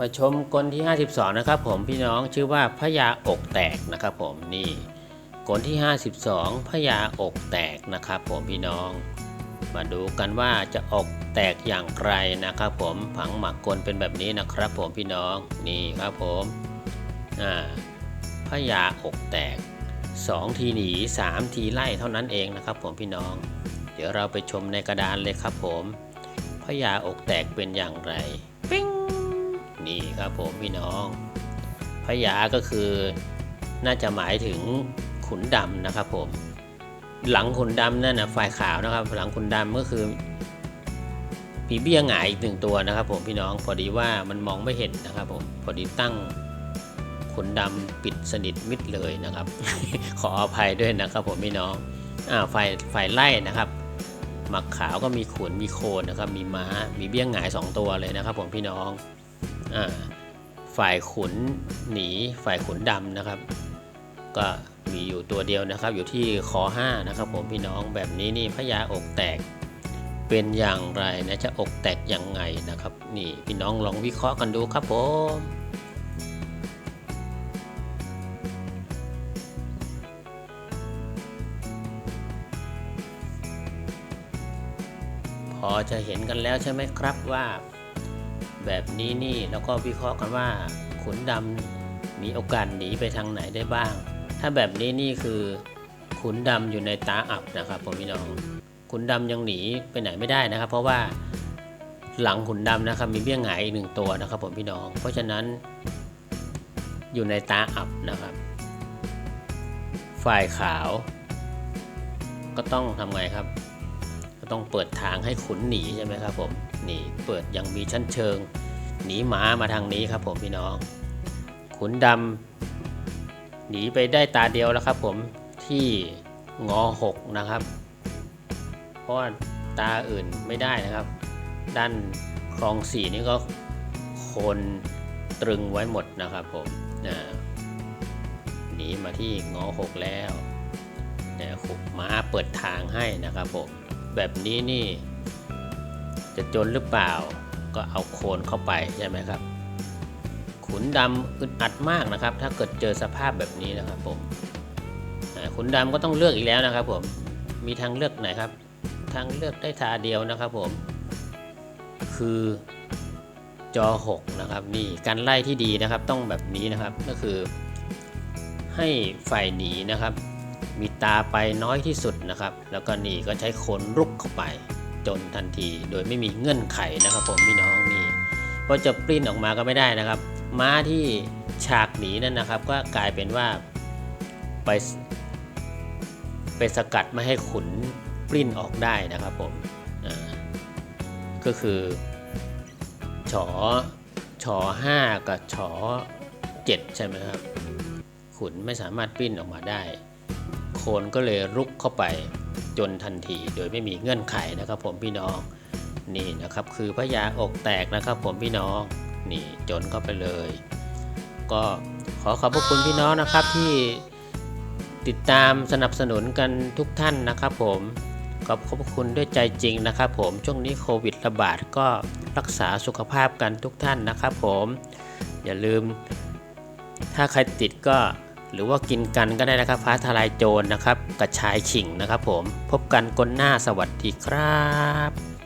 มาชมกลที่ 52 นะครับผมพี่น้องชื่อว่าพญาอกแตกนะครับผมนี่กลที่ 52พญาอกแตกนะครับผมพี่น้อง มาดูกันว่าจะอกแตกอย่างไรนะครับผมผังหมักกลเป็นแบบนี้นะครับผมพี่น้องนี่ครับผมอ่าพญาอกแตก 2 ทีหนี 3 ทีไล่เท่านั้นเองนะครับผมพี่น้อง เดี๋ยวเราไปชมในกระดานเลยครับผมพญาอกแตกเป็นอย่างไร นี่ครับผมพี่น้องพญาก็คือน่าจะหมายถึงขุนดำนะครับผม หลังขุนดำนั่นนะฝ่ายขาวนะครับ หลังขุนดำก็คือปีเบี้ยหงายอีกหนึ่งตัวนะครับ ผมพี่น้องพอดีว่ามันมองไม่เห็นนะครับผมพอดีตั้งขุนดำปิดสนิทมิดเลยนะครับ ขออภัยด้วยนะครับ ผมพี่น้องอ่าฝ่ายฝ่ายไล่นะครับหมักขาวก็มีขุนมีโคนนะครับ มีม้ามีเบี้ยหงายสองตัวเลยนะครับ ผมพี่น้อง ฝ่ายขุนหนีฝ่ายขุนดำนะครับ ก็มีอยู่ตัวเดียวนะครับ อยู่ที่คอ5นะครับ ผมพี่น้องแบบนี้นี่พญาอกแตกเป็นอย่างไรนะจะอกแตกยังไงนะครับ นี่พี่น้องลองวิเคราะห์กันดูครับผมพอจะเห็นกันแล้วใช่ไหมครับว่า แบบนี้นี่แล้วก็วิเคราะห์กันว่าขุนดำมีโอกาสหนีไปทางไหนได้บ้าง ถ้าแบบนี้นี่คือขุนดำอยู่ในตาอับนะครับผมพี่น้องขุนดำยังหนีไปไหนไม่ได้นะครับ เพราะว่าหลังขุนดำนะครับมีเบี้ยงหายอีกหนึ่งตัวนะครับผมพี่น้อง เพราะฉะนั้นอยู่ในตาอับนะครับ ฝ่ายขาว ก็ต้องทำไงครับ ต้องเปิดทางให้ขุนหนีใช่ไหมครับผมนี่เปิดยังมีชั้นเชิง หนีหมามาทางนี้ครับผมพี่น้อง ขุนดำหนีไปได้ตาเดียวแล้วครับผมที่งอหกนะครับ เพราะว่าตาอื่นไม่ได้นะครับ ด้านคลองสี่นี่ก็โคนตรึงไว้หมดนะครับผมนะหนีมาที่งอหกแล้วแต่ขุกม้าเปิดทางให้นะครับผม แบบนี้นี่ จะจนหรือเปล่า ก็เอาโคนเข้าไปใช่ไหมครับ ขุนดำอึดอัดมากนะครับ ถ้าเกิดเจอสภาพแบบนี้นะครับผมขุนดำก็ต้องเลือกอีกแล้วนะครับผมมีทางเลือกไหนครับ ทางเลือกได้ทาเดียวนะครับผม คือจอ 6 นะครับ นี่การไล่ที่ดีนะครับต้องแบบนี้นะครับก็คือให้ฝ่ายหนีนะครับ มีตาไปน้อยที่สุดนะครับ แล้วก็นี่ก็ใช้โคนรุกเข้าไป จนทันทีโดยไม่มีเงื่อนไขนะครับ ผมพี่น้องนี่เพราะจะปลิ้นออกมาก็ไม่ได้นะครับ ม้าที่ฉากหนีนั่นนะครับ ก็กลายเป็นว่าไปไปสกัดไม่ให้ขุนปลิ้นออกได้นะครับผมก็คือฉอฉอห้ากับฉอเจ็ดใช่ไหมครับ ขุนไม่สามารถปลิ้นออกมาได้ โคนก็เลยรุกเข้าไปจนทันที โดยไม่มีเงื่อนไขนะครับ ผมพี่น้องนี่นะครับ คือพญาอกแตกนะครับ ผมพี่น้องนี่จนเข้าไปเลย ก็ขอขอบพระคุณพี่น้องนะครับที่ติดตามสนับสนุนกันทุกท่านนะครับ ผมขอบขอบคุณด้วยใจจริงนะครับ ผมช่วงนี้โควิดระบาดก็รักษาสุขภาพกันทุกท่านนะครับ ผมอย่าลืมถ้าใครติดก็ หรือว่ากินกันก็ได้นะครับฟ้าทลายโจรนะครับกระชายขิงนะครับผมพบกันกลหน้าสวัสดีครับ